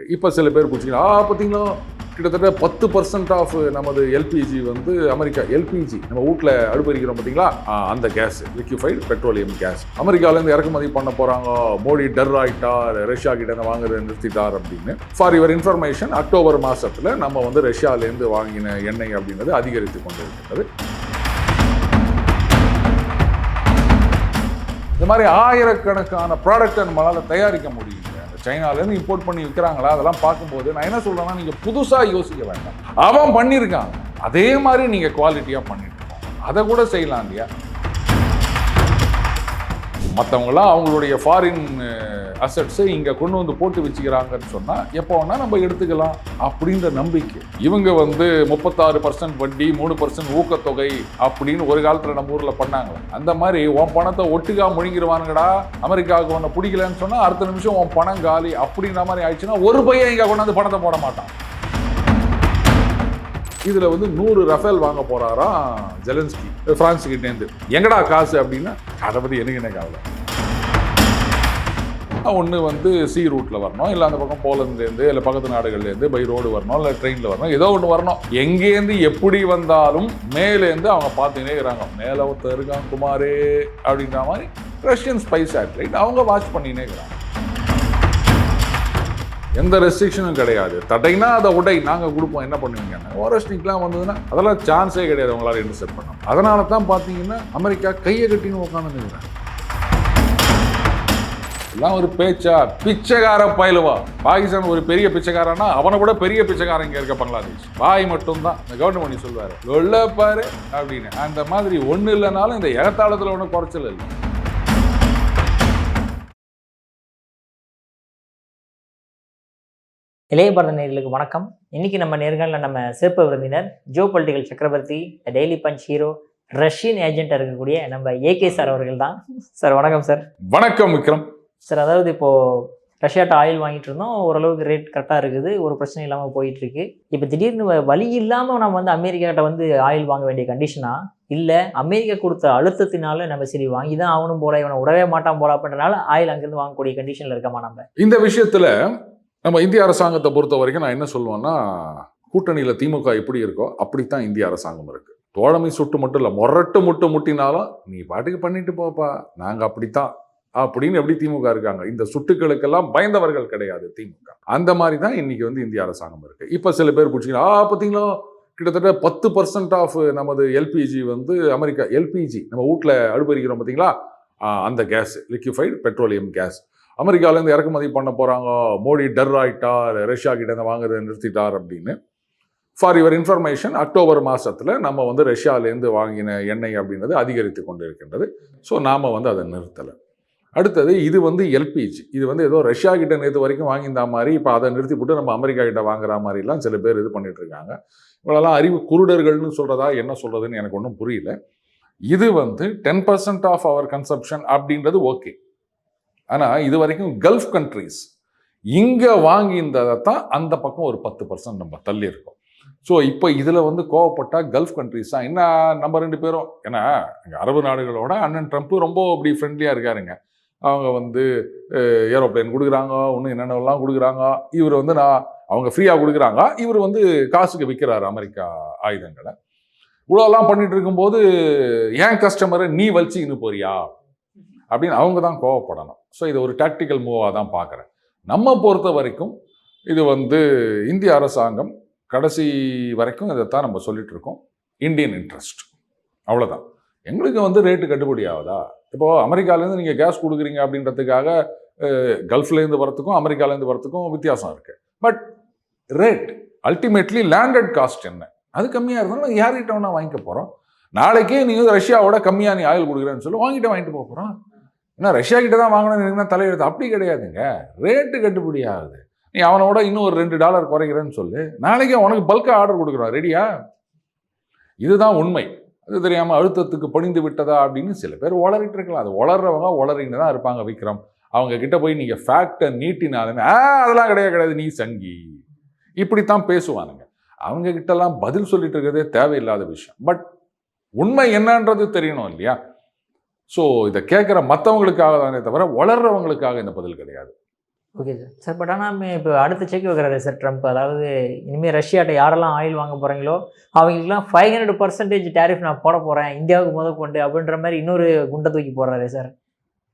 இப்போ சில பேர் பிடிச்சிங்கன்னா ஆ பார்த்தீங்களா கிட்டத்தட்ட பத்து பர்சன்ட் ஆஃப் நமது எல்பிஜி வந்து அமெரிக்கா எல்பிஜி நம்ம வீட்டில் அடுப்பறிக்கிறோம் பார்த்தீங்களா அந்த கேஸ் லிக்யூஃபைடு பெட்ரோலியம் கேஸ் அமெரிக்காவிலேருந்து இறக்குமதி பண்ண போகிறாங்க மோடி டர் ஆயிட்டார் ரஷ்யா கிட்ட இருந்து நிறுத்திட்டார் அப்படின்னு. ஃபார் யுவர் இன்ஃபர்மேஷன் அக்டோபர் மாதத்தில் நம்ம வந்து ரஷ்யாலேருந்து வாங்கின எண்ணெய் அப்படின்றது அதிகரித்து கொண்டிருக்கிறது. இந்த மாதிரி ஆயிரக்கணக்கான ப்ராடக்டை நம்மளால் தயாரிக்க முடியும் சைனாலேருந்து இம்போர்ட் பண்ணி விற்கிறாங்களா அதெல்லாம் பார்க்கும்போது நான் என்ன சொல்கிறேன்னா நீங்கள் புதுசாக யோசிக்க வேண்டாம். அவன் பண்ணியிருக்கான். அதே மாதிரி நீங்கள் குவாலிட்டியாக பண்ணிட்டு அதை கூட செய்யலாம் இல்லையா? மற்றவங்களாம் அவங்களுடைய ஃபாரின் அசட்ஸை இங்கே கொண்டு வந்து போட்டு வச்சுக்கிறாங்கன்னு சொன்னால் எப்போ வேணால் நம்ம எடுத்துக்கலாம் அப்படின்ற நம்பிக்கை. இவங்க வந்து முப்பத்தாறு பர்சன்ட் வட்டி மூணு பர்சன்ட் ஊக்கத்தொகை அப்படின்னு ஒரு காலத்தில் நம்ம ஊரில் பண்ணாங்க அந்த மாதிரி உன் பணத்தை ஒட்டுக்கா முழுங்கிடுவானுங்கடா அமெரிக்காவுக்கு ஒன்று பிடிக்கலன்னு சொன்னால் அடுத்த நிமிஷம் உன் பணம் காலி அப்படின்ற மாதிரி ஆயிடுச்சுன்னா ஒரு பையன் இங்கே கொண்டாந்து பணத்தை போட மாட்டான். இதில் வந்து நூறு ரஃபேல் வாங்க போகிறாராம் ஜெலன்ஸ்கி பிரான்ஸ் கிட்டேருந்து எங்கடா காசு அப்படின்னா அதை பற்றி எனக்கு என்ன கவலை? ஒன்று வந்து சி ரூட்டில் வரணும். இல்லை அந்த பக்கம் போலந்துலேருந்து இல்லை பக்கத்து நாடுகள்லேருந்து பை ரோடு வரணும் இல்லை ட்ரெயினில் வரணும் ஏதோ ஒன்று வரணும். எங்கேருந்து எப்படி வந்தாலும் மேலேருந்து அவங்க பார்த்துக்கிட்டே இருக்கிறாங்க மேலே ஒருத்தர் இருக்கான் குமாரே அப்படின்ற மாதிரி ரஷ்யன் ஸ்பை சேட்டலைட் அவங்க வாட்ச் பண்ணினே இருக்கிறாங்க எந்த ரெஸ்ட்ரிக்ஷனும் கிடையாது. தடைனா அதை உடை. நாங்கள் கொடுப்போம். என்ன பண்ணுவீங்கன்னா ஓரஸ்டிக்லாம் வந்ததுன்னா அதெல்லாம் சான்ஸே கிடையாது. உங்களால் இன்டர்செப்ட் பண்ண அதனால தான் பார்த்தீங்கன்னா அமெரிக்கா கையை கட்டின்னு உட்காந்துருக்கிறேன் எல்லாம் ஒரு பேச்சா? பிச்சைக்கார பயிலுவா. பாகிஸ்தான் ஒரு பெரிய பிச்சைக்காரனா அவனை விட பெரிய பிச்சைக்காரன் இங்க இருக்க பங்களாதேஷ். வாய் மட்டும்தான். இந்த கவர்மெண்ட் சொல்லுவாரு. சொல்ல பாரு அப்படின்னு. அந்த மாதிரி ஒண்ணு இல்லைனாலும் இந்த ஏகத்தாளத்துல ஒன்றும் குறைச்சல் இல்லை. இளைய பாரத நேர்களுக்கு வணக்கம். இன்னைக்கு நம்ம நேர்காணல நம்ம சிறப்பு விருந்தினர் Joe political Chakravarthi daily punch hero Russian ஏஜென்ட்டாக இருக்கக்கூடிய நம்ம ஏகே சார் அவர்கள் தான் சார் வணக்கம் சார். வணக்கம் விக்ரம். சார் அதாவது இப்போது ரஷ்யாட்ட ஆயில் வாங்கிட்டு இருந்தோம். ஓரளவுக்கு ரேட் கரெக்டாக இருக்குது. ஒரு பிரச்சனை இல்லாமல் போயிட்டுருக்கு. இப்போ திடீர்னு வ- வழி இல்லாமல் நம்ம வந்து அமெரிக்காட்ட வந்து ஆயில் வாங்க வேண்டிய கண்டிஷனா இல்லை அமெரிக்கா கொடுத்த அழுத்தத்தினால நம்ம சரி வாங்கி தான் ஆகணும் போல இவனை விடவே மாட்டான் போல அப்படின்றனால ஆயில் அங்கேருந்து வாங்கக்கூடிய கண்டிஷனில் இருக்கமா நம்ம? இந்த விஷயத்தில் நம்ம இந்திய அரசாங்கத்தை பொறுத்த வரைக்கும் நான் என்ன சொல்லுவேன்னா கூட்டணியில் திமுக எப்படி இருக்கோ அப்படித்தான் இந்திய அரசாங்கம் இருக்குது தோழமை சுட்டு மட்டும் இல்லை முரட்டு முட்டு முட்டினாலும் நீ பாட்டுக்கு பண்ணிட்டு போப்பா. நாங்கள் அப்படித்தான். அப்படின்னு எப்படி திமுக இருக்காங்க? இந்த சுட்டுக்களுக்கெல்லாம் பயந்தவர்கள் கிடையாது திமுக. அந்த மாதிரி தான் இன்னைக்கு வந்து இந்திய அரசாங்கம் இருக்கு. இப்போ சில பேர் பிடிச்சிங்கன்னா ஆ பார்த்தீங்களா கிட்டத்தட்ட பத்து பர்சன்ட் ஆஃப் நமது எல்பிஜி வந்து அமெரிக்கா எல்பிஜி நம்ம வீட்டில் அடுப்பறிக்கிறோம் பார்த்தீங்களா அந்த கேஸ் லிக்யூஃபைடு பெட்ரோலியம் கேஸ் அமெரிக்காலேருந்து இறக்குமதி பண்ண போகிறாங்க மோடி டர் ஆகிட்டார் ரஷ்யா கிட்ட இருந்து வாங்குறதை நிறுத்திட்டார் அப்படின்னு. ஃபார் யுவர் இன்ஃபர்மேஷன் அக்டோபர் மாதத்தில் நம்ம வந்து ரஷ்யாலேருந்து வாங்கின எண்ணெய் அப்படின்றது அதிகரித்து கொண்டு இருக்கின்றது ஸோ நாம் வந்து அதை நிறுத்தலை. அடுத்தது இது வந்து எல்பிஜி. இது வந்து ஏதோ ரஷ்யா கிட்ட நேற்று வரைக்கும் வாங்கியிருந்த மாதிரி இப்போ அதை நிறுத்தி போட்டு நம்ம அமெரிக்கா கிட்ட வாங்குற மாதிரிலாம் சில பேர் இது பண்ணிட்டு இருக்காங்க இவ்வளோலாம் அறிவு குருடர்கள்னு சொல்கிறதா என்ன சொல்கிறதுன்னு எனக்கு ஒன்றும் புரியல. இது வந்து ten percent of our consumption அப்படின்றது ஓகே. ஆனால் இது வரைக்கும் கல்ஃப் கண்ட்ரீஸ் இங்கே வாங்கியிருந்ததை தான் அந்த பக்கம் ஒரு பத்து பர்சன்ட் நம்ம தள்ளி இருக்கோம் ஸோ இப்போ இதில் வந்து கோவப்பட்டால் கல்ஃப் கண்ட்ரீஸ் தான். என்ன நம்ம ரெண்டு பேரும்? ஏன்னா இங்க அரபு நாடுகளோட அண்ணன் ட்ரம்ப்பு ரொம்ப அப்படி ஃப்ரெண்ட்லியாக இருக்காருங்க. அவங்க வந்து ஏரோப்ளேன் கொடுக்குறாங்க இன்னும் என்னென்னலாம் கொடுக்குறாங்க இவர் வந்து நான் அவங்க ஃப்ரீயாக கொடுக்குறாங்க இவர் வந்து காசுக்கு விற்கிறாரு அமெரிக்கா ஆயுதங்களை. இவ்வளோலாம் பண்ணிட்டு இருக்கும்போது ஏன் கஸ்டமரை நீ வலிச்சிக்கின்னு போறியா? அப்படின்னு அவங்க தான் கோவப்படணும். ஸோ இது ஒரு டாக்டிக்கல் மூவாக தான் பார்க்குறேன் நம்ம பொறுத்த வரைக்கும் இது வந்து இந்திய அரசாங்கம் கடைசி வரைக்கும் இதைத்தான் நம்ம சொல்லிட்டு இருக்கோம் இந்தியன் இன்ட்ரெஸ்ட் அவ்வளோதான் எங்களுக்கு வந்து ரேட்டு கட்டுப்படி ஆகுதா? இப்போது அமெரிக்காலேருந்து நீங்கள் கேஸ் கொடுக்குறீங்க அப்படின்றதுக்காக கல்ஃப்லேருந்து வரத்துக்கும் அமெரிக்காலேருந்து வரத்துக்கும் வித்தியாசம் இருக்குது but rate ultimately landed cost என்ன? அது கம்மியாக இருந்தாலும் யார்கிட்ட வேணா வாங்கிக்க போகிறோம் நாளைக்கே நீ வந்து ரஷ்யாவோட கம்மியாக நீ ஆயில் கொடுக்குறேன்னு சொல்லி வாங்கிட்டு வாங்கிட்டு போக போகிறோம் ஏன்னா ரஷ்யா கிட்ட தான் வாங்கணும்னு தலையெழுத்து அப்படி கிடையாதுங்க. ரேட்டு கட்டுப்படி ஆகுது. நீ அவனோட இன்னும் ஒரு ரெண்டு டாலர் குறைக்கிறேன்னு சொல்லு நாளைக்கே உனக்கு பல்காக ஆர்டர் கொடுக்குறான் ரெடியா இதுதான் உண்மை. அது தெரியாமல் அழுத்தத்துக்கு பணிந்து விட்டதா அப்படின்னு சில பேர் வளரிட்டு இருக்கலாம். அது வளர்றவங்க உளறின்னு தான் இருப்பாங்க விக்ரம். அவங்க கிட்ட போய் நீங்கள் ஃபேக்டை நீட்டினாலுமே ஆ அதெல்லாம் கிடையாது கிடையாது நீ சங்கி. இப்படித்தான் பேசுவானுங்க. அவங்க கிட்டலாம் பதில் சொல்லிட்டு இருக்கிறதே தேவையில்லாத விஷயம். பட் உண்மை என்னன்றது தெரியணும் இல்லையா? ஸோ இதை கேட்குற மற்றவங்களுக்காக தானே தவிர வளர்றவங்களுக்காக இந்த பதில் கிடையாது. ஓகே சார் சார் பட் ஆனால் இப்போ அடுத்த செக் வைக்கிறாரு சார் ட்ரம்ப் அதாவது இனிமேல் ரஷ்யாட்ட யாரெல்லாம் ஆயில் வாங்க போகிறீங்களோ அவங்களுக்குலாம் ஃபைவ் ஹண்ட்ரட் பர்சன்டேஜ் டேரிஃப் நான் போட போகிறேன் இந்தியாவுக்கு முத கொண்டு அப்படின்ற மாதிரி இன்னொரு குண்டை தூக்கி போடுறாரு சார்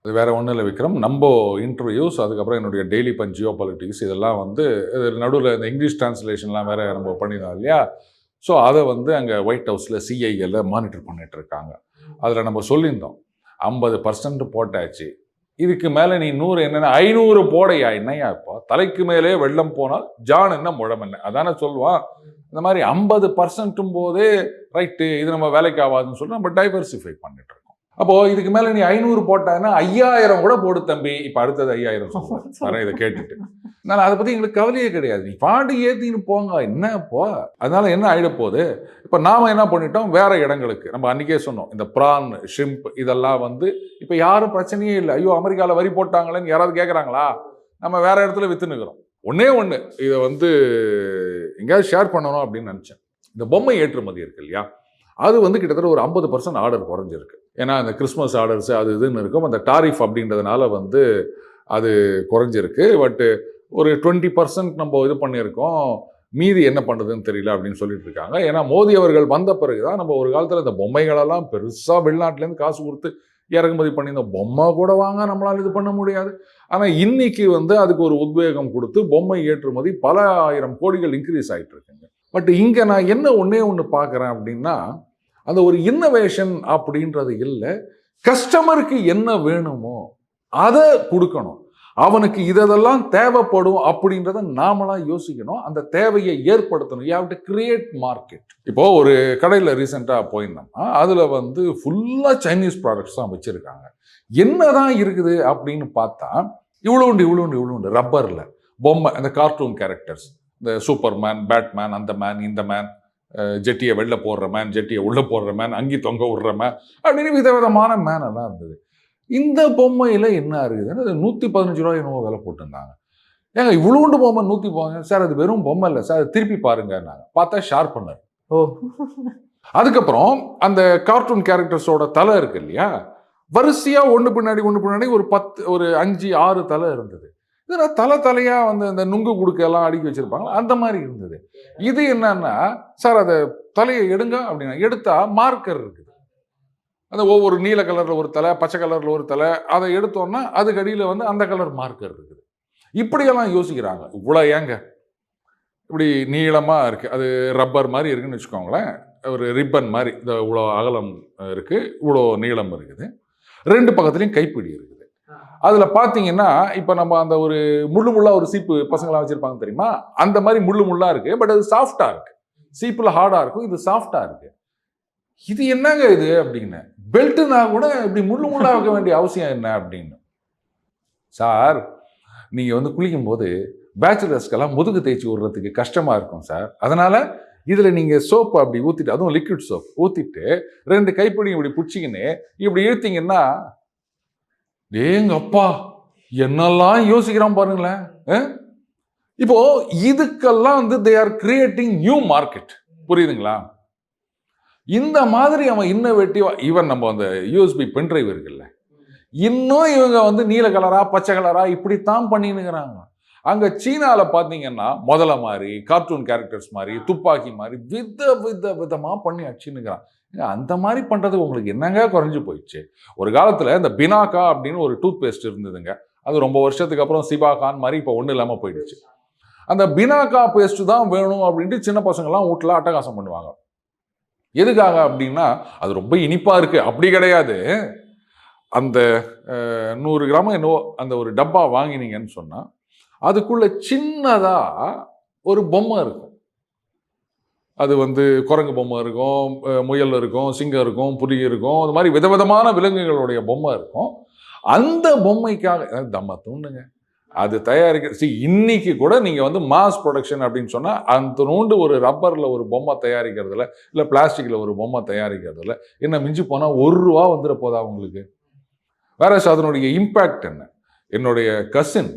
அது வேற ஒன்றும் இல்லை விக்ரம். நம்ம இன்டர்வியூஸ் அதுக்கப்புறம் என்னுடைய டெய்லி பஞ்ச் ஜியோ பாலிட்டிக்ஸ் இதெல்லாம் வந்து நடுவில் இந்த இங்கிலீஷ் டிரான்ஸ்லேஷன்லாம் வேற நம்ம பண்ணியிருந்தோம் இல்லையா? ஸோ அதை வந்து அங்கே ஒயிட் ஹவுஸில் சிஐஎல்ல மானிட்டர் பண்ணிட்டு இருக்காங்க. அதில் நம்ம சொல்லியிருந்தோம். ஐம்பது பர்சன்ட் போட்டாச்சு. இதுக்கு மேலே நீ நூறு என்னென்ன ஐநூறு போடையா? என்னையா இப்போ? தலைக்கு மேலே வெள்ளம் போனால் ஜான் என்ன முழம் என்ன? அதானே சொல்லுவான் இந்த மாதிரி ஐம்பது பர்சன்ட்டும் போதே ரைட்டு இது நம்ம வேலைக்கு ஆகாதுன்னு சொல்லி நம்ம டைவர்சிஃபை பண்ணிட்டு அப்போது அப்போ இதுக்கு மேல நீ ஐநூறு போட்டாங்கன்னா ஐயாயிரம் கூட போடு தம்பி. இப்ப அடுத்தது ஐயாயிரம் சொல்லுவேன் இதை கேட்டுட்டு. நான் அதை பத்தி எங்களுக்கு கவலையே கிடையாது. நீ பாடு ஏத்தின்னு போங்க. என்ன போ? அதனால என்ன ஆயிட போகுது இப்ப நாம என்ன பண்ணிட்டோம்? வேற இடங்களுக்கு. நம்ம அன்னைக்கே சொன்னோம். இந்த பிரான் ஷிம்ப் இதெல்லாம் வந்து இப்ப யாரும் பிரச்சனையே இல்லை. ஐயோ அமெரிக்காவில் வரி போட்டாங்களேன்னு யாராவது கேட்குறாங்களா நம்ம வேற இடத்துல வித்துனுக்குறோம் ஒன்றே ஒன்று இதை வந்து எங்கேயாவது ஷேர் பண்ணணும் அப்படின்னு நினச்சேன். இந்த பொம்மை ஏற்றுமதி இருக்கு இல்லையா? அது வந்து கிட்டத்தட்ட ஒரு ஐம்பது பர்சன்ட் ஆர்டர் குறைஞ்சிருக்கு. ஏன்னா அந்த கிறிஸ்மஸ் ஆர்டர்ஸ் அது இதுன்னு இருக்கும். அந்த டாரிஃப் அப்படின்றதுனால வந்து அது குறைஞ்சிருக்கு. பட்டு ஒரு டுவெண்ட்டி பர்சன்ட் நம்ம இது பண்ணியிருக்கோம். மீதி என்ன பண்ணுறதுன்னு தெரியல அப்படின்னு சொல்லிட்டு இருக்காங்க. ஏன்னா மோடி அவர்கள் வந்த பிறகு தான் நம்ம ஒரு காலத்தில் இந்த பொம்மைகளெல்லாம் பெருசாக வெளிநாட்டிலேருந்து காசு கொடுத்து இறக்குமதி பண்ணி இந்த பொம்மை கூட வாங்க நம்மளால் இது பண்ண முடியாது. ஆனால் இன்னைக்கு வந்து அதுக்கு ஒரு உத்வேகம் கொடுத்து பொம்மை ஏற்றுமதி பல ஆயிரம் கோடிகள் இன்க்ரீஸ் ஆகிட்டு இருக்குங்க. பட் இங்கே நான் என்ன ஒன்றே ஒன்று பார்க்குறேன் அப்படின்னா அந்த ஒரு இன்னோவேஷன் அப்படின்றது இல்லை. கஸ்டமருக்கு என்ன வேணுமோ அதை கொடுக்கணும். அவனுக்கு இதெல்லாம் தேவைப்படும் அப்படின்றத நாமளா யோசிக்கணும். அந்த தேவையை ஏற்படுத்தணும். You have to create market இப்போ ஒரு கடையில் ரீசெண்டாக போயிருந்தோம்னா அதில் வந்து ஃபுல்லாக சைனீஸ் ப்ராடக்ட்ஸ் தான் வச்சுருக்காங்க. என்ன தான் இருக்குது அப்படின்னு பார்த்தா இவ்வளோண்டு இவ்வளோண்டு இவ்வளோண்டு ரப்பரில் பொம்மை அந்த கார்ட்டூன் கேரக்டர்ஸ் இந்த சூப்பர் மேன் பேட்மேன் அந்த மேன் இந்த மேன் ஜெட்டியை வெளில போடுற மேன் ஜெட்டியை உள்ளே போடுற மேன் அங்கி தொங்க விடுற மேன் அப்படின்னு விதவிதமான மேன் எல்லாம் இருந்தது. இந்த பொம்மையில் என்ன இருக்குதுன்னு நூற்றி பதினஞ்சு ரூபாய் என்னவோ விலை போட்டிருந்தாங்க. ஏங்க இவ்வளோண்டு பொம்மை நூற்றி போங்க சார் அது வெறும் பொம்மை இல்லை சார் அது திருப்பி பாருங்கன்னாங்க. பார்த்தா ஷார்ப்பனர் ஓ. அதுக்கப்புறம் அந்த கார்ட்டூன் கேரக்டர்ஸோட தலை இருக்கு இல்லையா? வரிசையா ஒன்று பின்னாடி ஒன்று பின்னாடி ஒரு பத்து ஒரு அஞ்சு ஆறு தலை இருந்தது. இதனால் தலை தலையாக வந்து இந்த நுங்கு குடுக்க எல்லாம் அடுக்கி வச்சுருப்பாங்களா? அந்த மாதிரி இருந்தது. இது என்னன்னா சார் அதை தலையை எடுங்க அப்படின்னா எடுத்தால் மார்க்கர் இருக்குது. அந்த ஒவ்வொரு நீல கலரில் ஒரு தலை பச்சை கலரில் ஒரு தலை அதை எடுத்தோன்னா அதுக்கு அடியில் வந்து அந்த கலர் மார்க்கர் இருக்குது. இப்படியெல்லாம் யோசிக்கிறாங்க. இவ்வளோ ஏங்க? இப்படி நீளமாக இருக்குது அது ரப்பர் மாதிரி இருக்குதுன்னு வச்சுக்கோங்களேன். ஒரு ரிப்பன் மாதிரி. இந்த இவ்வளோ அகலம் இருக்குது இவ்வளோ நீளம் இருக்குது. ரெண்டு பக்கத்துலேயும் கைப்பிடி இருக்குது. அதில் பார்த்தீங்கன்னா இப்போ நம்ம அந்த ஒரு முள்ளு முள்ளாக ஒரு சீப்பு பசங்களாம் வச்சுருப்பாங்க தெரியுமா? அந்த மாதிரி முள்ளு முள்ளாக இருக்குது பட் அது சாஃப்டாக இருக்குது சீப்பில் ஹார்டாக இருக்கும் இது சாஃப்டாக இருக்குது இது என்னங்க இது அப்படின்னு. பெல்ட்டுனா கூட இப்படி முள்ளு முள்ளாக வைக்க வேண்டிய அவசியம் என்ன அப்படின்னு. சார் நீங்கள் வந்து குளிக்கும் போது பேச்சுலர்ஸ்க்கெல்லாம் முதுகு தேய்ச்சி விடுறதுக்கு கஷ்டமாக இருக்கும் சார் அதனால் இதில் நீங்கள் சோப்பு அப்படி ஊற்றிட்டு அதுவும் லிக்விட் சோப் ஊற்றிட்டு ரெண்டு கைப்பிடி இப்படி பிடிச்சிக்கின்னு இப்படி இழுத்தீங்கன்னா ஏங்க அப்பா என்னெல்லாம் யோசிக்கிறான் பாருங்களேன் இப்போ இதுக்கெல்லாம் வந்து they are creating new market புரியுதுங்களா? இந்த மாதிரி அவன் இன்னோவேட்டிவா ஈவன் நம்ம அந்த யூஎஸ்பி பென்ட்ரைவ் இருக்குல்ல இன்னும் இவங்க வந்து நீல கலரா பச்சை கலரா இப்படித்தான் பண்ணினுங்கிறாங்க அங்கே சீனாவில் பார்த்தீங்கன்னா முதல்ல மாதிரி கார்ட்டூன் கேரக்டர்ஸ் மாதிரி துப்பாக்கி மாதிரி வித வித விதமாக பண்ணி அடிச்சுன்னுக்கிறான் அந்த மாதிரி பண்ணுறது உங்களுக்கு என்னங்க குறைஞ்சி போயிடுச்சு? ஒரு காலத்தில் இந்த பினாக்கா அப்படின்னு ஒரு டூத் பேஸ்ட் இருந்ததுங்க. அது ரொம்ப வருஷத்துக்கு அப்புறம் சிபா கான் மாதிரி இப்போ ஒன்றும் இல்லாமல் போயிடுச்சு. அந்த பினாக்கா பேஸ்ட்டு தான் வேணும் அப்படின்ட்டு சின்ன பசங்கள்லாம் வீட்டில் அட்டகாசம் பண்ணுவாங்க. எதுக்காக அப்படின்னா அது ரொம்ப இனிப்பாக இருக்குது அப்படி கிடையாது. அந்த நூறு கிராம் என்னவோ அந்த ஒரு டப்பா வாங்கினீங்கன்னு சொன்னால் அதுக்குள்ள சின்னதாக ஒரு பொம்மை இருக்கும். அது வந்து குரங்கு பொம்மை இருக்கும் முயல் இருக்கும் சிங்கம் இருக்கும் புலி இருக்கும் அது மாதிரி விதவிதமான விலங்குகளுடைய பொம்மை இருக்கும். அந்த பொம்மைக்காக தம்ம தூண்டுங்க. அது தயாரிக்க சரி இன்னைக்கு கூட நீங்கள் வந்து மாஸ் ப்ரொடக்ஷன் அப்படின்னு சொன்னால் அந்த நோண்டு ஒரு ரப்பரில் ஒரு பொம்மை தயாரிக்கிறதுல இல்லை பிளாஸ்டிக்கில் ஒரு பொம்மை தயாரிக்கிறதுல என்ன மிஞ்சி போனால் ஒரு ரூபா வந்துட போதா உங்களுக்கு? வேற அதனுடைய இம்பேக்ட் என்ன? என்னுடைய cousin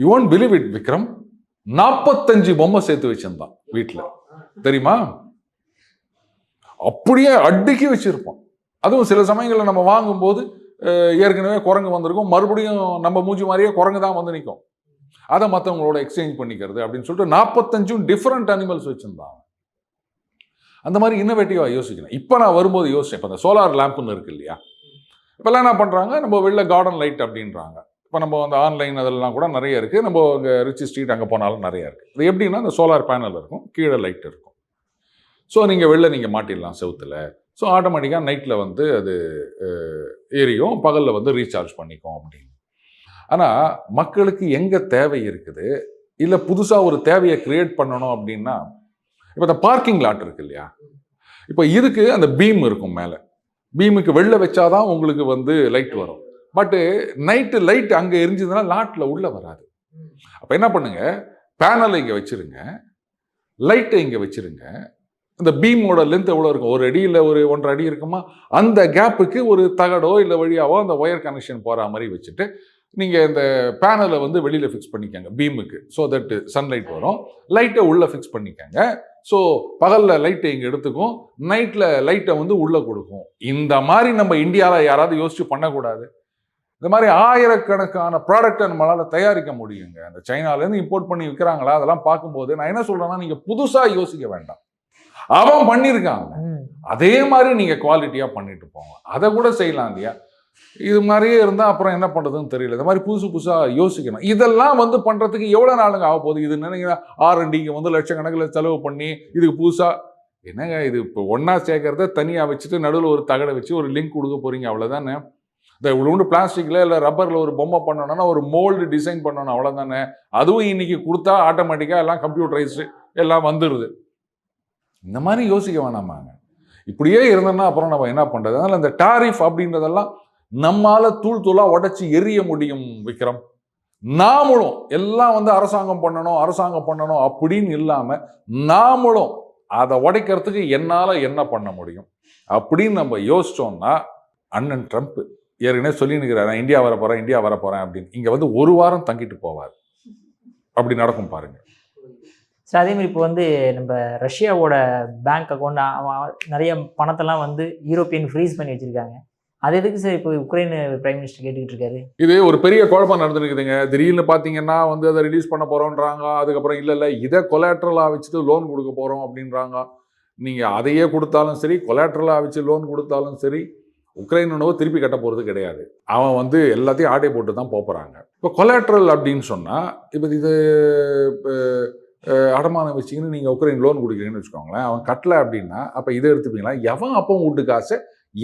you won't believe it Vikram நாற்பத்தஞ்சு பொம்மை சேர்த்து வச்சிருந்தான் வீட்டில் தெரியுமா? அப்படியே அடுக்கி வச்சிருப்போம். அதுவும் சில சமயங்களில் நம்ம வாங்கும்போது ஏற்கனவே குரங்கு வந்திருக்கும். மறுபடியும் நம்ம மூஞ்சி மாதிரியே குரங்கு தான் வந்து நிற்கும் அதை மற்றவங்களோட எக்ஸ்சேஞ்ச் பண்ணிக்கிறது அப்படின்னு சொல்லிட்டு நாற்பத்தஞ்சும் டிஃப்ரெண்ட் அனிமல்ஸ் வச்சுருந்தாங்க அந்த மாதிரி இன்னோவேட்டிவாக யோசிக்கணும். இப்போ நான் வரும்போது யோசிச்சேன். இப்போ இந்த சோலார் லேம்ப்னு இருக்கு இல்லையா? இப்போல்லாம் என்ன பண்ணுறாங்க நம்ம வெளில கார்டன் லைட் அப்படின்றாங்க. இப்போ நம்ம அந்த ஆன்லைன் அதெல்லாம் கூட நிறைய இருக்குது நம்ம இங்கே ரிச்சி ஸ்ட்ரீட் அங்கே போனாலும் நிறையா இருக்குது இது எப்படின்னா அந்த சோலார் பேனல் இருக்கும் கீழே லைட் இருக்கும். ஸோ நீங்கள் வெளில நீங்கள் மாட்டிடலாம் செவுத்தில். ஸோ ஆட்டோமேட்டிக்காக நைட்டில் வந்து அது எரியும். பகலில் வந்து ரீசார்ஜ் பண்ணிக்கும் அப்படின்னு. ஆனால் மக்களுக்கு எங்கே தேவை இருக்குது? இல்லை புதுசாக ஒரு தேவையை க்ரியேட் பண்ணணும் அப்படின்னா இப்போ இந்த பார்க்கிங் லாட் இருக்கு இல்லையா? இப்போ இதுக்கு அந்த பீம் இருக்கும் மேலே. பீமுக்கு வெளில வச்சாதான் உங்களுக்கு வந்து லைட் வரும். பட்டு நைட்டு லைட் அங்கே எரிஞ்சதுன்னா லாட்டில் உள்ளே வராது. அப்போ என்ன பண்ணுங்க? பேனலை இங்கே வச்சிருங்க. லைட்டை இங்கே வச்சிருங்க. இந்த பீமோட லென்த் எவ்வளோ இருக்கும்? ஒரு அடியில் ஒரு ஒன்றரை அடி இருக்குமா? அந்த கேப்புக்கு ஒரு தகடோ இல்லை வழியாவோ அந்த ஒயர் கனெக்ஷன் போகிற மாதிரி வச்சுட்டு நீங்கள் இந்த பேனலை வந்து வெளியில் ஃபிக்ஸ் பண்ணிக்கோங்க பீமுக்கு ஸோ தட் சன்லைட் வரும். லைட்டை உள்ளே ஃபிக்ஸ் பண்ணிக்கோங்க. ஸோ பகலில் லைட்டை இங்கே எடுத்துக்கும். நைட்டில் லைட்டை வந்து உள்ளே கொடுக்கும். இந்த மாதிரி நம்ம இந்தியாவில் யாராவது யோசிச்சு பண்ணக்கூடாது. இந்த மாதிரி ஆயிரக்கணக்கான ப்ராடக்டை நம்மளால் தயாரிக்க முடியுங்க. அந்த சைனாலேருந்து இம்போர்ட் பண்ணி விற்கிறாங்களா அதெல்லாம் பார்க்கும்போது நான் என்ன சொல்கிறேன்னா நீங்கள் புதுசாக யோசிக்க வேண்டாம். அவன் பண்ணியிருக்காங்க. அதே மாதிரி நீங்கள் குவாலிட்டியாக பண்ணிட்டு போங்க. அதை கூட செய்யலாம் இல்லையா? இது மாதிரியே இருந்தால் அப்புறம் என்ன பண்ணுறதுன்னு தெரியல. இந்த மாதிரி புதுசு புதுசாக யோசிக்கணும். இதெல்லாம் வந்து பண்ணுறதுக்கு எவ்வளோ நாளுங்க ஆக போகுது? இது நினைக்கிற ஆர்என்டிக்கு வந்து லட்சக்கணக்கில் செலவு பண்ணி இதுக்கு புதுசாக என்னங்க இது? இப்போ ஒன்றா சேர்க்கறத தனியாக வச்சுட்டு நடுவில் ஒரு தகடை வச்சு ஒரு லிங்க் கொடுக்க போகிறீங்க அவ்வளோதானே இந்த இவ்வளோண்டு பிளாஸ்டிக்கில் இல்லை ரப்பரில் ஒரு பொம்மை பண்ணணும்னா ஒரு மோல்டு டிசைன் பண்ணணும் அவ்வளோதானே அதுவும் இன்னைக்கு கொடுத்தா ஆட்டோமேட்டிக்காக எல்லாம் கம்ப்யூட்டரைஸ்டு எல்லாம் வந்துடுது இந்த மாதிரி யோசிக்க வேணாமாங்க. இப்படியே இருந்தோம்னா அப்புறம் நம்ம என்ன பண்ணுறது அதனால் இந்த டாரிஃப் அப்படின்றதெல்லாம் நம்மால் தூள் தூளாக உடைச்சி எரிய முடியும் விக்ரம். நாமளும் எல்லாம் வந்து அரசாங்கம் பண்ணணும் அரசாங்கம் பண்ணணும் அப்படின்னு இல்லாமல் நாமளும் அதை உடைக்கிறதுக்கு என்னால் என்ன பண்ண முடியும்? அப்படின்னு நம்ம யோசிச்சோம்னா அண்ணன் ட்ரம்ப்பு ஏற்கனவே சொல்லினுக்கிறார் நான் இந்தியா வர போகிறேன் இந்தியா வர போகிறேன் அப்படின்னு. இங்கே வந்து ஒரு வாரம் தங்கிட்டு போவார். அப்படி நடக்கும் பாருங்க. சார் அதே மாதிரி இப்போ வந்து நம்ம ரஷ்யாவோட பேங்க் அக்கௌண்ட் நிறைய பணத்தெல்லாம் வந்து யூரோப்பியன் ஃப்ரீஸ் பண்ணி வச்சிருக்காங்க. அது எதுக்கு சார் இப்போ உக்ரைன் பிரைம் மினிஸ்டர் கேட்டுக்கிட்டு இருக்காரு? இது ஒரு பெரிய குழப்பம் நடந்துருக்குதுங்க. திடீர்னு பார்த்தீங்கன்னா வந்து அதை ரிலீஸ் பண்ண போகிறோன்றாங்க அதுக்கப்புறம் இல்லை இல்லை இதை கொலாட்ரலாக வச்சுட்டு லோன் கொடுக்க போகிறோம் அப்படின்றாங்க. நீங்கள் அதையே கொடுத்தாலும் சரி கொலாட்ரலாக வச்சு லோன் கொடுத்தாலும் சரி உக்ரைன் உணவு திருப்பி கட்ட போகிறது கிடையாது. அவன் வந்து எல்லாத்தையும் ஆட்டை போட்டு தான் போகிறாங்க இப்போ கொலாட்ரல் அப்படின்னு சொன்னால் இப்போ இது இப்போ, அடமானம் வச்சிங்கன்னு நீங்கள் உக்ரைன் லோன் கொடுக்குறீங்கன்னு வச்சுக்கோங்களேன் அவன் கட்டலை அப்படின்னா அப்போ இதை எடுத்துப்பீங்களா? எவன் அப்போ வீட்டு காசை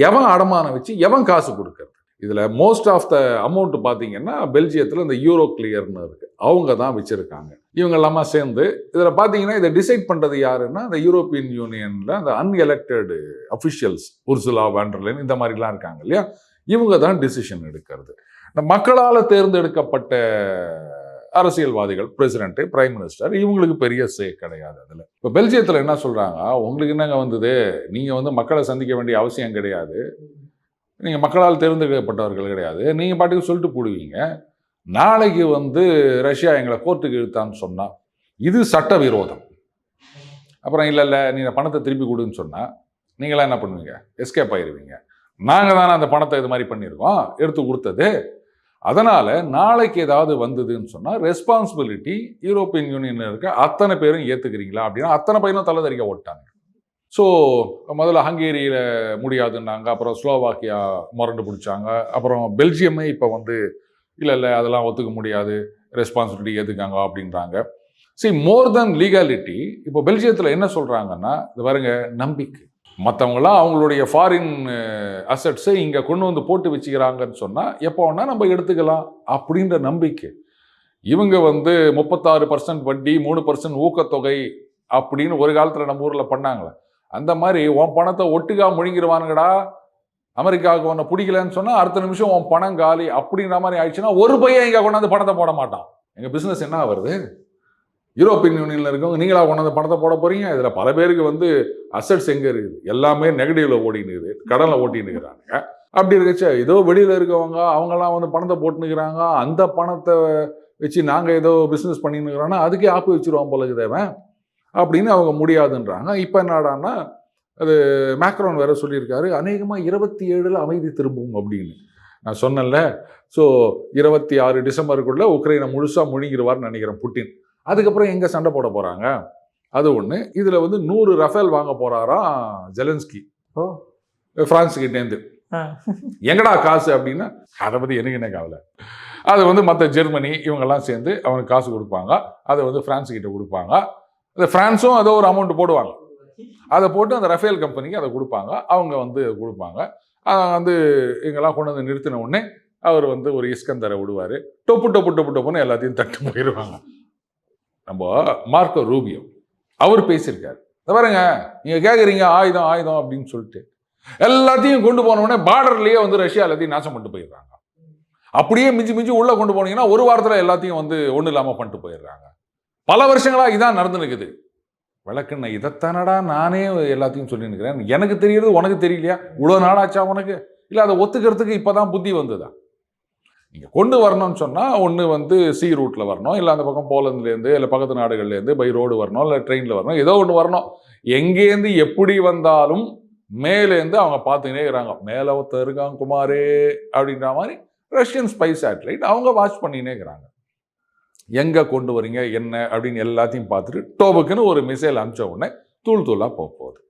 எவன் அடமானம் வச்சு எவன் காசு கொடுக்கறது? இதில் மோஸ்ட் ஆஃப் த அமௌண்ட் பார்த்தீங்கன்னா பெல்ஜியத்தில் இந்த யூரோ கிளியர்னு இருக்குது அவங்க தான் வச்சுருக்காங்க. இவங்க எல்லாமே சேர்ந்து இதில் பார்த்தீங்கன்னா இதை டிசைட் பண்ணுறது யாருன்னா இந்த யூரோப்பியன் யூனியனில் அந்த அன்எலெக்டட் அஃபிஷியல்ஸ் உர்சுலா வேண்டர்லைன் இந்த மாதிரிலாம் இருக்காங்க இல்லையா? இவங்க தான் டிசிஷன் எடுக்கிறது. இந்த மக்களால் தேர்ந்தெடுக்கப்பட்ட அரசியல்வாதிகள் பிரசிடென்ட்டு பிரைம் மினிஸ்டர் இவங்களுக்கு பெரிய சே கிடையாது அதில். இப்போ பெல்ஜியத்தில் என்ன சொல்கிறாங்க உங்களுக்கு என்னங்க வந்தது? நீங்கள் வந்து மக்களை சந்திக்க வேண்டிய அவசியம் கிடையாது. நீங்கள் மக்களால் தேர்ந்தெடுக்கப்பட்டவர்கள் கிடையாது. நீங்கள் பாட்டுக்கு சொல்லிட்டு போடுவீங்க. நாளைக்கு வந்து ரஷ்யா எங்களை கோர்ட்டுக்கு இழுத்தான்னு சொன்னால் இது சட்டவிரோதம். அப்புறம் இல்லை இல்லை நீங்கள் பணத்தை திருப்பி கொடுன்னு சொன்னால் நீங்களாம் என்ன பண்ணுவீங்க? எஸ்கேப் ஆயிடுவீங்க நாங்கள் தானே அந்த பணத்தை இது மாதிரி பண்ணியிருக்கோம். எடுத்து கொடுத்தது. அதனால் நாளைக்கு ஏதாவது வந்ததுன்னு சொன்னால் ரெஸ்பான்சிபிலிட்டி யூரோப்பியன் யூனியனில் இருக்க அத்தனை பேரும் ஏற்றுக்கிறீங்களா அப்படின்னா அத்தனை பேரும் தலைதறிக்க ஓட்டாங்க ஸோ முதல்ல ஹங்கேரியில் முடியாதுன்னாங்க. அப்புறம் ஸ்லோவாக்கியா முரண்டு பிடிச்சாங்க. அப்புறம் பெல்ஜியமே இப்போ வந்து இல்லை இல்லை அதெல்லாம் ஒத்துக்க முடியாது. ரெஸ்பான்சிபிலிட்டி ஏற்றுக்காங்க அப்படின்றாங்க. சி மோர் தென் லீகாலிட்டி இப்போ பெல்ஜியத்தில் என்ன சொல்கிறாங்கன்னா இது பாருங்க நம்பிக்கை. மற்றவங்களாம் அவங்களுடைய ஃபாரின் அசட்ஸை இங்கே கொண்டு வந்து போட்டு வச்சுக்கிறாங்கன்னு சொன்னால் எப்போ வேணால் நம்ம எடுத்துக்கலாம் அப்படின்ற நம்பிக்கை. இவங்க வந்து முப்பத்தாறு பர்சன்ட் வட்டி மூணு பர்சன்ட் ஊக்கத்தொகை அப்படின்னு ஒரு காலத்தில் நம்ம ஊரில் பண்ணாங்களே. அந்த மாதிரி உன் பணத்தை ஒட்டுக்கா முழுங்கிடுவானுங்கடா அமெரிக்காவுக்கு உன்னை பிடிக்கலன்னு சொன்னால் அடுத்த நிமிஷம் உன் பணம் காலி அப்படின்ற மாதிரி ஆயிடுச்சுன்னா ஒரு பையன் இங்கே கொண்டாந்து பணத்தை போட மாட்டான். எங்கள் பிஸ்னஸ் என்ன வருது யூரோப்பியன் யூனியனில் இருக்கவங்க நீங்களா கொண்டாந்து பணத்தை போட போகிறீங்க இதில் பல பேருக்கு வந்து அசட்ஸ் எங்கே இருக்குது? எல்லாமே நெகட்டிவில் ஓடின்னு இருக்குது. கடனில் ஓட்டின்னு இருக்கிறாங்க அப்படி இருக்கச்ச ஏதோ வெளியில் இருக்கவங்க அவங்கெல்லாம் வந்து பணத்தை போட்டுனுக்கிறாங்க அந்த பணத்தை வச்சு நாங்கள் ஏதோ பிஸ்னஸ் பண்ணின்னு அதுக்கே ஆப்பு வச்சுருவோம் போல தேவன் அப்படின்னு அவங்க முடியாதுன்றாங்க. இப்போ என்னடான்னா அது மேக்ரோன் வேற சொல்லியிருக்காரு அநேகமாக இருபத்தி ஏழில் அமைதி திரும்பும் அப்படின்னு. நான் சொன்னேன்ல ஸோ இருபத்தி ஆறு டிசம்பருக்குள்ள உக்ரைனை முழுசா முழுங்கிடுவார்னு நினைக்கிறேன் புட்டின். அதுக்கப்புறம் எங்க சண்டை போட போறாங்க? அது ஒண்ணு. இதுல வந்து நூறு ரஃபேல் வாங்க போறாராம் ஜெலன்ஸ்கி. ஓ. பிரான்ஸ் கிட்டேருந்து ஆ. எங்கடா காசு? அப்படின்னா அதை பத்தி எனக்கு என்ன கவலை? அது வந்து மற்ற ஜெர்மனி இவங்கெல்லாம் சேர்ந்து அவனுக்கு காசு கொடுப்பாங்க. அதை வந்து பிரான்ஸ் கிட்ட கொடுப்பாங்க. இந்த ஃப்ரான்ஸும் ஏதோ ஒரு அமௌண்ட் போடுவாங்க. அதை போட்டு அந்த ரஃபேல் கம்பெனிக்கு அதை கொடுப்பாங்க. அவங்க வந்து கொடுப்பாங்க. வந்து இங்கெல்லாம் கொண்டு வந்து நிறுத்தின உடனே அவர் வந்து ஒரு இஸ்கந்தரை விடுவார். டொப்பு டொப்பு டொப்பு டொப்புன்னு எல்லாத்தையும் தட்டு போயிடுவாங்க. நம்ம மார்க்கோ ரூபியோ அவர் பேசியிருக்காரு. "இதை பாருங்க நீங்கள் கேட்குறீங்க ஆயுதம் ஆயுதம் அப்படின்னு சொல்லிட்டு. எல்லாத்தையும் கொண்டு போன உடனே பார்டர்லேயே வந்து ரஷ்யா எல்லாத்தையும் நாசம் பண்ணிட்டு போயிடுறாங்க. அப்படியே மிஞ்சி மிஞ்சி உள்ளே கொண்டு போனீங்கன்னா ஒரு வாரத்தில் எல்லாத்தையும் வந்து ஒன்றும் இல்லாமல் பண்ணிட்டு போயிடுறாங்க. பல வருஷங்களாக இதான் நடந்து நிற்குது விளக்குண்ண இதைத்தானடா நானே எல்லாத்தையும் சொல்லி நிற்கிறேன் எனக்கு தெரியறது உனக்கு தெரியலையா? இவ்வளோ நாளாச்சா உனக்கு? இல்லை அதை ஒத்துக்கிறதுக்கு இப்போ தான் புத்தி வந்ததா? நீங்கள் கொண்டு வரணும்னு சொன்னால் ஒன்று வந்து சி ரூட்டில் வரணும். இல்லை அந்த பக்கம் போலந்துலேருந்து இல்லை பக்கத்து நாடுகள்லேருந்து பை ரோடு வரணும் இல்லை ட்ரெயினில் வரணும். ஏதோ ஒன்று வரணும். எங்கேருந்து எப்படி வந்தாலும் மேலேருந்து அவங்க பார்த்துக்கிட்டே இருக்கிறாங்க மேலே ஒருத்தர் இருக்காங்க குமாரே அப்படின்ற மாதிரி ரஷ்யன் ஸ்பை சேட்டலைட் அவங்க வாட்ச் பண்ணினே இருக்கிறாங்க. எங்கே கொண்டு வரீங்க என்ன அப்படின்னு எல்லாத்தையும் பார்த்துட்டு டோபுக்குன்னு ஒரு மிசைல் அனுப்பிச்ச உடனே தூள் தூளாக போக போகுது.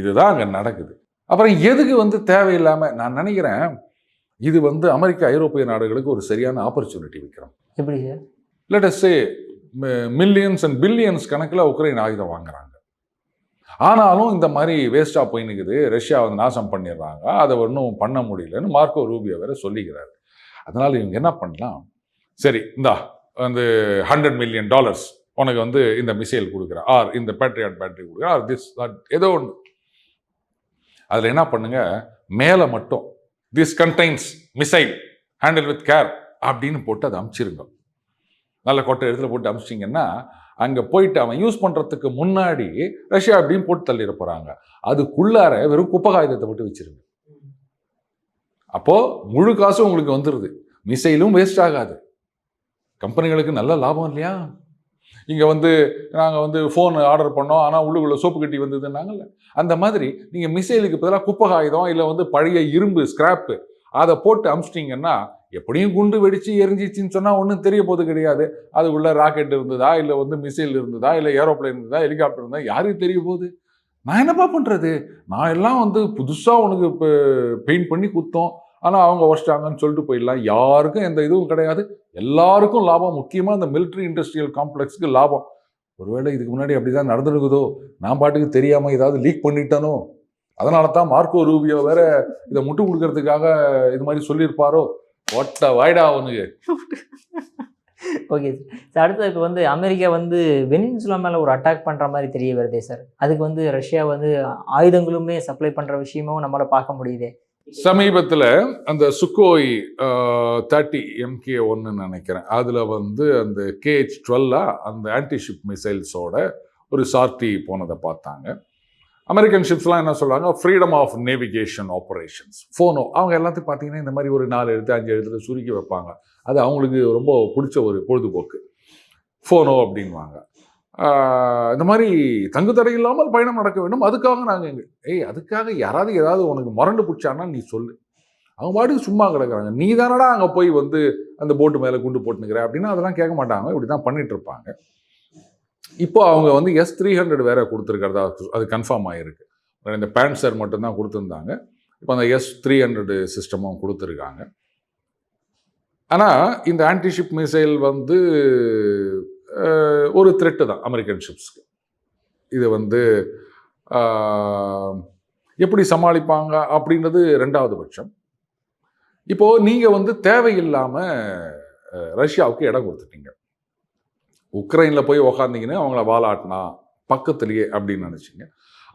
இதுதான் அங்கே நடக்குது. அப்புறம் எதுக்கு வந்து தேவையில்லாமல் நான் நினைக்கிறேன் இது வந்து அமெரிக்க ஐரோப்பிய நாடுகளுக்கு ஒரு சரியான ஆப்பர்ச்சுனிட்டி விற்கிறோம் எப்படி sir? Let us say millions and billions கணக்கில் உக்ரைன் ஆயுதம் வாங்குறாங்க. ஆனாலும் இந்த மாதிரி வேஸ்ட்டாக போய் நிற்குது ரஷ்யா வந்து நாசம் பண்ணிடுறாங்க. அதை ஒன்றும் பண்ண முடியலன்னு மார்க்கோ ரூபியோ வேற சொல்லிக்கிறார். அதனால இவங்க என்ன பண்ணலாம்? சரி இந்தா வந்து ஹண்ட்ரட் மில்லியன் டாலர்ஸ் உனக்கு வந்து இந்த மிசைல் கொடுக்குறேன் ஆர் இந்த பேட்ரியாட் பேட்டரி கொடுக்குறேன் ஆர் திஸ் ஏதோ ஒன்று அதில் என்ன பண்ணுங்க? மேலே மட்டும் this contains missile handle with care அப்படின்னு போட்டு அதை அமுச்சிருங்க. நல்ல கொட்டை இடத்துல போட்டு அமிச்சிட்டிங்கன்னா அங்கே போயிட்டு அவன் யூஸ் பண்ணுறதுக்கு முன்னாடி ரஷ்யா அப்படின்னு போட்டு தள்ளிட போகிறாங்க அதுக்குள்ளார வெறும் குப்பை காகிதத்தை போட்டு வச்சிருங்க. அப்போது முழு காசும் உங்களுக்கு வந்துடுது மிசைலும் வேஸ்ட் ஆகாது. கம்பெனிகளுக்கு நல்ல லாபம் இல்லையா? இங்கே வந்து நாங்கள் வந்து ஃபோன் ஆர்டர் பண்ணோம். ஆனால் உள்ளுக்குள்ள சோப்பு கட்டி வந்ததுன்னாங்கல்ல. அந்த மாதிரி நீங்கள் மிசைலுக்கு பதிலாக குப்பை காகிதம் இல்லை வந்து பழைய இரும்பு ஸ்கிராப்பு அதை போட்டு அமுச்சிட்டிங்கன்னா எப்படியும் குண்டு வெடிச்சு எரிஞ்சிச்சின்னு சொன்னால் ஒன்றும் தெரிய போது கிடையாது. அது உள்ள ராக்கெட் இருந்ததா? இல்லை வந்து மிசைல் இருந்ததா? இல்லை ஏரோப்ளேன் இருந்ததா? ஹெலிகாப்டர் இருந்ததா? யாருக்கு தெரிய போகுது? நான் என்னப்பா பண்ணுறது நான் எல்லாம் வந்து புதுசாக உனக்கு இப்போ பெயிண்ட் பண்ணி குத்தோம். ஆனால் அவங்க வச்சிட்டாங்கன்னு சொல்லிட்டு போயிடலாம். யாருக்கும் எந்த இதுவும் கிடையாது. எல்லாருக்கும் லாபம். முக்கியமாக இந்த மிலிட்ரி இண்டஸ்ட்ரியல் காம்ப்ளெக்ஸ்க்கு லாபம். ஒருவேளை இதுக்கு முன்னாடி அப்படி தான் நடந்துருக்குதோ? நான் பாட்டுக்கு தெரியாமல் ஏதாவது லீக் பண்ணிட்டனோ? அதனால தான் மார்க்கோ ரூபியோ வேற இதை முட்டு கொடுக்கறதுக்காக இது மாதிரி சொல்லியிருப்பாரோ? ஒட்ட வாய்டா அவனுக்கு ஓகே சார் அடுத்தது இப்போ வந்து அமெரிக்கா வந்து வெனின்சுலா மேலே ஒரு அட்டாக் பண்ணுற மாதிரி தெரிய வருதே சார் அதுக்கு வந்து ரஷ்யா வந்து ஆயுதங்களுமே சப்ளை பண்ணுற விஷயமும் நம்மளால் பார்க்க முடியுதே. சமீபத்தில் அந்த சுக்கோய் தேர்ட்டி எம்கே ஒன்று நினைக்கிறேன். அதில் வந்து அந்த கேஹெச் டுவெல்லாக அந்த ஆன்டிஷிப் மிசைல்ஸோட ஒரு சார்ட்டி போனதை பார்த்தாங்க. அமெரிக்கன் ஷிப்ஸ்லாம் என்ன சொல்கிறாங்க ஃப்ரீடம் ஆஃப் நேவிகேஷன் ஆப்ரேஷன்ஸ் ஃபோனோ அவங்க எல்லாத்தையும் பார்த்தீங்கன்னா இந்த மாதிரி ஒரு நாலு எழுத்து அஞ்சு எழுத்துல சுருக்கி வைப்பாங்க. அது அவங்களுக்கு ரொம்ப பிடிச்ச ஒரு பொழுதுபோக்கு. ஃபோனோ அப்படின்வாங்க இந்த மாதிரி தங்கு தடை இல்லாமல் பயணம் நடக்க வேண்டும். அதுக்காக நாங்கள் இங்கே ஏய் அதுக்காக யாராவது ஏதாவது உனக்கு முரண்டு பிடிச்சான்னா நீ சொல்லு. அவங்க பாட்டுக்கு சும்மா கிடக்குறாங்க. நீ தானடா அங்கே போய் வந்து அந்த போட்டு மேலே குண்டு போட்டுனுக்கிற அப்படின்னா அதெல்லாம் கேட்க மாட்டாங்க. இப்படி தான் பண்ணிகிட்ருப்பாங்க இருப்பாங்க இப்போ அவங்க வந்து எஸ் த்ரீ ஹண்ட்ரட் வேற கொடுத்துருக்கிறதா அது கன்ஃபார்ம் ஆகிருக்கு இந்த பேன்சர் மட்டும்தான் கொடுத்துருந்தாங்க. இப்போ அந்த எஸ் த்ரீ ஹண்ட்ரட் சிஸ்டமும் கொடுத்துருக்காங்க. ஆனால் இந்த ஆன்டிஷிப் மிசைல் வந்து ஒரு த்ரெட்டு தான் அமெரிக்கன் ஷிப்ஸ்க்கு இது வந்து எப்படி சமாளிப்பாங்க அப்படின்றது ரெண்டாவது பட்சம். இப்போ நீங்கள் வந்து தேவையில்லாமல் ரஷ்யாவுக்கு இடம் கொடுத்துட்டீங்க. உக்ரைனில் போய் உக்காந்தீங்கன்னா அவங்கள வாலாட்டினா பக்கத்துலேயே அப்படின்னு நினச்சிங்க.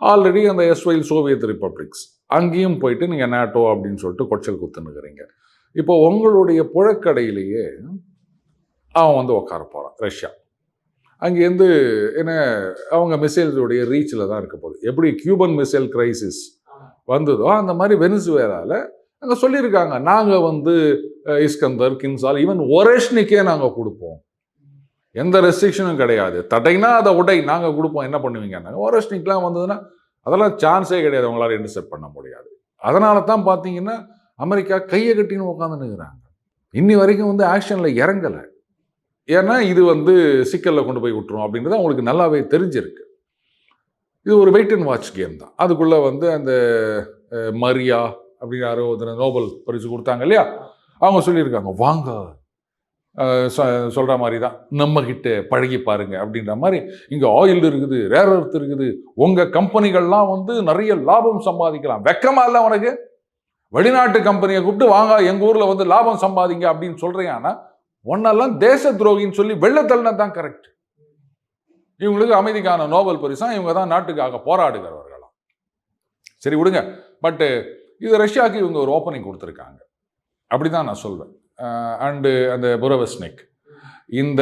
ஆல்ரெடி அந்த எஸ்வைல் சோவியத் ரிப்பப்ளிக்ஸ் அங்கேயும் போயிட்டு நீங்கள் நேட்டோ அப்படின்னு சொல்லிட்டு கொச்சல் குத்துனுக்குறீங்க இப்போ உங்களுடைய புழக்கடையிலேயே அவன் வந்து உட்கார போகிறான் ரஷ்யா. அங்கேருந்து என்ன அவங்க மிசைல்ஸுடைய ரீச்சில் தான் இருக்க போகுது. எப்படி கியூபன் மிசைல் கிரைசிஸ் வந்ததோ அந்த மாதிரி வெனிசுவேலால அங்கே சொல்லியிருக்காங்க. நாங்கள் வந்து இஸ்கந்தர் கின்சால் ஈவன் ஒரேஷ்னிக்கே நாங்கள் கொடுப்போம். எந்த ரெஸ்ட்ரிக்ஷனும் கிடையாது. தடைனா அதை உடை நாங்கள் கொடுப்போம். என்ன பண்ணுவீங்கன்னாங்க ஒரேஷ்னிக்லாம் வந்ததுன்னா அதெல்லாம் சான்ஸே கிடையாது. அவங்களால இன்டர்செப்ட் பண்ண முடியாது. அதனால தான் பார்த்தீங்கன்னா அமெரிக்கா கையை கட்டின்னு உட்காந்துன்னுக்குறாங்க இன்னி வரைக்கும் வந்து ஆக்ஷனில் இறங்கலை. ஏன்னா இது வந்து சிக்கலில் கொண்டு போய் விட்டுரும் அப்படின்றது அவங்களுக்கு நல்லாவே தெரிஞ்சிருக்கு. இது ஒரு வெயிட் அண்ட் வாட்ச் கேம் தான். அதுக்குள்ளே வந்து அந்த மரியா அப்படின்னு யாரோ ஒருத்தர் நோபல் பரிசு கொடுத்தாங்க இல்லையா? அவங்க சொல்லியிருக்காங்க வாங்க. சொல்கிற மாதிரி தான். நம்மக்கிட்ட பழகி பாருங்க அப்படின்ற மாதிரி இங்கே ஆயில் இருக்குது ரேர் எர்த் இருக்குது. உங்கள் கம்பெனிகள்லாம் வந்து நிறைய லாபம் சம்பாதிக்கலாம். வெக்கமா இல்லை உனக்கு? வெளிநாட்டு கம்பெனியை கூப்பிட்டு வாங்க எங்கள் ஊரில் வந்து லாபம் சம்பாதிங்க அப்படின்னு சொல்கிறீங்கன்னா ஒன்னெல்லாம் தேச துரோகின்னு சொல்லி வெள்ளத்தள்ளினா தான் கரெக்ட் இவங்களுக்கு அமைதிக்கான நோபல் பரிசா இவங்க தான் நாட்டுக்காக போராடுகிறவர்களாம். சரி விடுங்க. பட்டு இது ரஷ்யாவுக்கு இவங்க ஒரு ஓப்பனிங் கொடுத்துருக்காங்க. அப்படி தான் நான் சொல்வேன் அண்டு அந்த புரவஸ்னிக் இந்த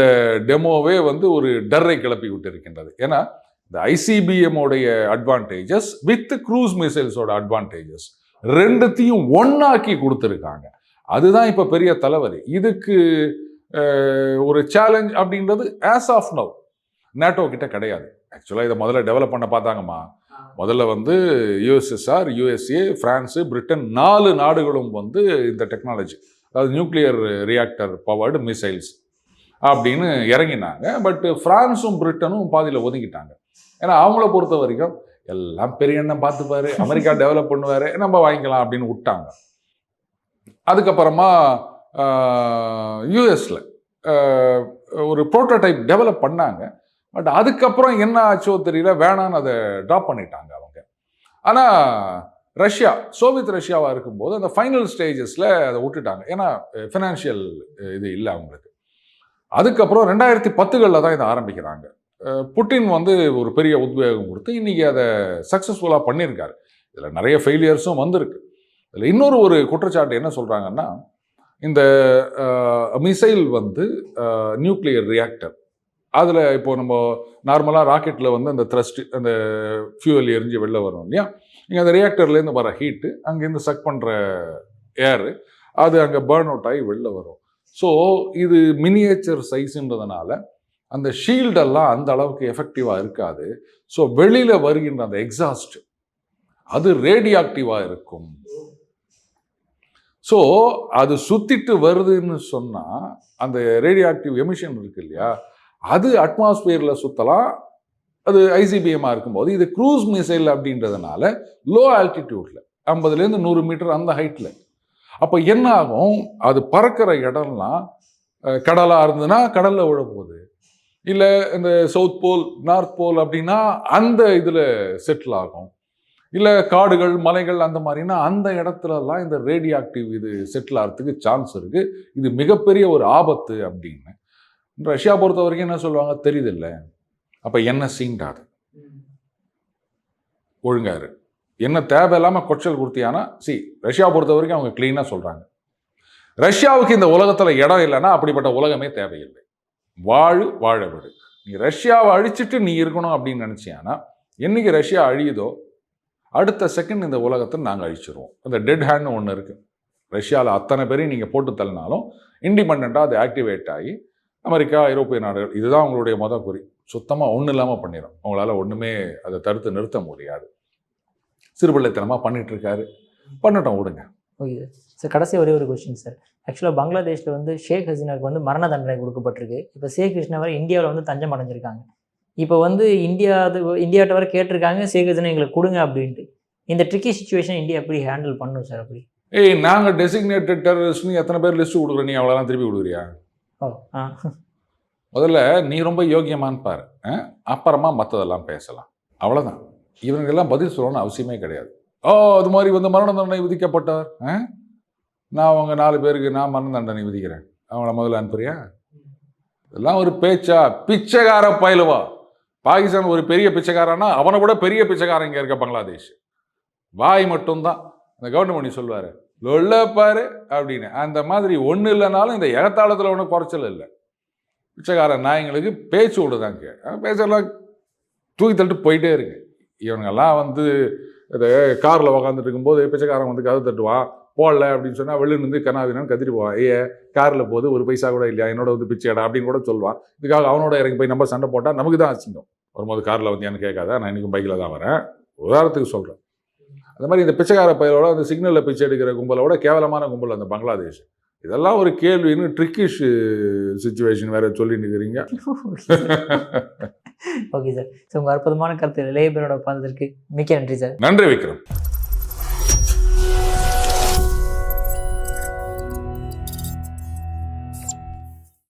டெமோவே வந்து ஒரு டர்ரை கிளப்பி விட்டு இருக்கின்றது ஏன்னா இந்த ஐசிபிஎம்முடைய அட்வான்டேஜஸ் வித் க்ரூஸ் மிசைல்ஸோட அட்வான்டேஜஸ் ரெண்டுத்தையும் ஒன்னாக்கி கொடுத்துருக்காங்க. அதுதான் இப்போ பெரிய தலைவலி இதுக்கு ஒரு சேலஞ்ச் அப்படின்றது ஆஸ் ஆஃப் நவ் நேட்டோ கிட்ட கிடையாது. ஆக்சுவலாக இதை முதல்ல டெவலப் பண்ண பார்த்தாங்கம்மா. முதல்ல வந்து யுஎஸ்எஸ்ஆர் யூஎஸ்ஏ ஃப்ரான்ஸு பிரிட்டன் நாலு நாடுகளும் வந்து இந்த டெக்னாலஜி அதாவது நியூக்ளியர் ரியாக்டர் பவர்டு மிசைல்ஸ் அப்படின்னு இறங்கினாங்க. பட் ஃப்ரான்ஸும் பிரிட்டனும் பாதியில் ஒதுங்கிட்டாங்க. ஏன்னா அவங்கள பொறுத்த வரைக்கும் எல்லாம் பெரிய எண்ணம் பார்த்துப்பாரு அமெரிக்கா டெவலப் பண்ணுவார் நம்ம வாங்கிக்கலாம் அப்படின்னு விட்டாங்க. அதுக்கப்புறமா யூஎஸில் ஒரு ப்ரோட்டோடைப் டெவலப் பண்ணாங்க. பட் அதுக்கப்புறம் என்ன ஆச்சோ தெரியல வேணான்னு அதை ட்ராப் பண்ணிட்டாங்க அவங்க. ஆனால் ரஷ்யா சோவியத் ரஷ்யாவாக இருக்கும்போது அந்த ஃபைனல் ஸ்டேஜஸில் அதை விட்டுட்டாங்க. ஏன்னா ஃபினான்ஷியல் இது இல்லை அவங்களுக்கு. அதுக்கப்புறம் ரெண்டாயிரத்தி பத்துகளில் தான் இதை ஆரம்பிக்கிறாங்க. புட்டின் வந்து ஒரு பெரிய உத்வேகம் கொடுத்து இன்றைக்கி அதை சக்ஸஸ்ஃபுல்லாக பண்ணியிருக்காரு. இதில் நிறைய ஃபெயிலியர்ஸும் வந்திருக்கு. இதில் இன்னொரு ஒரு குற்றச்சாட்டு என்ன சொல்கிறாங்கன்னா இந்த மிசைல் வந்து நியூக்ளியர் ரியாக்டர் அதில் இப்போது நம்ம நார்மலாக ராக்கெட்டில் வந்து அந்த த்ரஸ்ட் அந்த ஃபியூவல் எரிஞ்சு வெளில வரும் இல்லையா? இங்கே அந்த ரியாக்டர்லேருந்து வர ஹீட்டு அங்கேருந்து சக் பண்ணுற ஏரு அது அங்கே பேர்ன் அவுட் ஆகி வெளில வரும். ஸோ இது மினியேச்சர் சைஸுன்றதுனால அந்த ஷீல்டெல்லாம் அந்த அளவுக்கு எஃபெக்டிவாக இருக்காது. ஸோ வெளியில் வருகின்ற அந்த எக்ஸாஸ்ட் அது ரேடியாக்டிவாக இருக்கும். ஸோ அது சுத்திட்டு வருதுன்னு சொன்னால் அந்த ரேடியோ ஆக்டிவ் எமிஷன் இருக்கு இல்லையா? அது அட்மாஸ்பியரில் சுற்றலாம் அது ஐசிபிஎம்மாக இருக்கும்போது இது க்ரூஸ் மிசைல் அப்படின்றதுனால லோ ஆல்டிடியூட்டில் ஐம்பதுலேருந்து நூறு மீட்டர் அந்த ஹைட்டில் அப்போ என்ன ஆகும் அது பறக்கிற இடம்லாம் கடலாக இருந்ததுன்னா கடலில் விழப்போகுது. இல்லை இந்த சவுத் போல் நார்த் போல் அப்படின்னா அந்த இதில் செட்டில் ஆகும். இல்லை காடுகள் மலைகள் அந்த மாதிரினா அந்த இடத்துலலாம் இந்த ரேடியாக்டிவ் இது செட்டில் ஆகிறதுக்கு சான்ஸ் இருக்குது இது மிகப்பெரிய ஒரு ஆபத்து அப்படின்னு. ரஷ்யா பொறுத்த வரைக்கும் என்ன சொல்லுவாங்க? தெரியுதில்ல அப்போ என்ன சீண்டாது ஒழுங்காரு என்ன தேவையில்லாமல் கொச்சல் கொடுத்தியானா சி ரஷ்யா பொறுத்த வரைக்கும் அவங்க க்ளீனாக சொல்கிறாங்க ரஷ்யாவுக்கு இந்த உலகத்தில் இடம் இல்லைன்னா அப்படிப்பட்ட உலகமே தேவையில்லை. வாழு வாழ விடு. நீ ரஷ்யாவை அழிச்சிட்டு நீ இருக்கணும் அப்படின்னு நினச்சியானா என்னைக்கு ரஷ்யா அழியுதோ அடுத்த செகண்ட் இந்த உலகத்தை நாங்கள் அழிச்சிருவோம். அந்த டெட் ஹேண்ட்னு ஒன்று இருக்குது ரஷ்யாவில் அத்தனை பேரையும் நீங்கள் போட்டு தள்ளினாலும் இண்டிபெண்ட்டாக அது ஆக்டிவேட் ஆகி அமெரிக்கா ஐரோப்பிய நாடுகள் இதுதான் அவங்களுடைய மொத குறி. சுத்தமாக ஒன்றும் இல்லாமல் பண்ணிடும் அவங்களால ஒன்றுமே அதை தடுத்து நிறுத்த முடியாது. சிறுபிள்ளைத்தனமாக பண்ணிகிட்ருக்காரு பண்ணட்டும் விடுங்க ஓகே சார் கடைசி ஒரே ஒரு கொஸ்டின் சார் ஆக்சுவலாக பங்களாதேஷில் வந்து ஷேக் ஹசீனாவுக்கு வந்து மரண தண்டனை கொடுக்கப்பட்டிருக்கு. இப்போ ஷேக் கிருஷ்ணா வரை இந்தியாவில் வந்து தஞ்சம் அடைஞ்சிருக்காங்க. இப்போ வந்து இந்தியா அது இந்தியாட்ட வரை கேட்டிருக்காங்க ஹசீனா எங்களுக்கு கொடுங்க அப்படின்ட்டு. இந்த ட்ரிக்கி சுச்சுவேஷன் இந்தியா எப்படி ஹேண்டில் பண்ணும் சார் அப்படி? ஏய் நாங்கள் டெசிக்னேட்டட் டெரரிஸ்ட்னு எத்தனை பேர் லிஸ்ட் கொடுக்குற? நீ அவ்வளோலாம் திருப்பி கொடுக்குறியா? ஓ ஆ. முதல்ல நீ ரொம்ப யோக்கியமான்னு பாரு? அப்புறமா மற்றதெல்லாம் பேசலாம். அவ்வளோதான் இவனுக்கெல்லாம் பதில் சொல்லணும்னு அவசியமே கிடையாது. ஓ அது மாதிரி வந்து மரண தண்டனை விதிக்கப்பட்டவர்? நான் அவங்க நாலு பேருக்கு நான் மரண தண்டனை விதிக்கிறேன். அவங்கள முதல்ல அனுப்புறியா? இதெல்லாம் ஒரு பேச்சா? பிச்சைக்கார பயிலுவா. பாகிஸ்தான் ஒரு பெரிய பிச்சைக்காரன்னா அவனை விட பெரிய பிச்சைக்காரன் இங்கே இருக்க பங்களாதேஷ். வாய் மட்டும்தான். இந்த கவர்மெண்ட் சொல்லுவார் லொல்லப்பாரு அப்படின்னு. அந்த மாதிரி ஒன்றும் இல்லைனாலும் இந்த எகத்தாளத்தில் ஒன்றும் குறைச்சல் இல்லை. பிச்சைக்கார நாயங்களுக்கு பேச்சு விடுதாங்க பேச்செல்லாம் தூக்கி தள்ளிட்டு போயிட்டே இருக்கு. இவனுங்கெல்லாம் வந்து இந்த காரில் உக்காந்துட்டு இருக்கும்போது பிச்சைக்காரன் வந்து கதை தட்டுவான். போடல அப்படின்னு சொன்னால் வெளிலேருந்து கனாவினான் கத்திரிப்பான் ஏ காரில் போது ஒரு பைசா கூட இல்லையா? என்னோட வந்து பிச்சைடா அப்படின்னு கூட சொல்லுவான். இதுக்காக அவனோட இறங்கி போய் நம்ம சண்டை போட்டால் நமக்கு தான் அசிங்கம். வரும்போது காரில் வந்தியான்னு கேட்காத நான் இன்றைக்கும் பைக்கில் தான் வரேன். உதாரணத்துக்கு சொல்கிறேன் அந்த மாதிரி இந்த பிச்சைக்கார பயிரோட அந்த சிக்னலில் பிச்சை எடுக்கிற கும்பலோட கேவலமான கும்பல் அந்த பங்களாதேஷ். இதெல்லாம் ஒரு கேள்வின்னு ட்ரிக்கிஷ் சுச்சுவேஷன் வேற சொல்லி நிற்கிறீங்க ஓகே சார் ஸோ உங்கள் அற்புதமான கருத்து இளைய பேரோட உட்காந்துருக்கு மிக்க நன்றி சார் நன்றி விக்ரம்.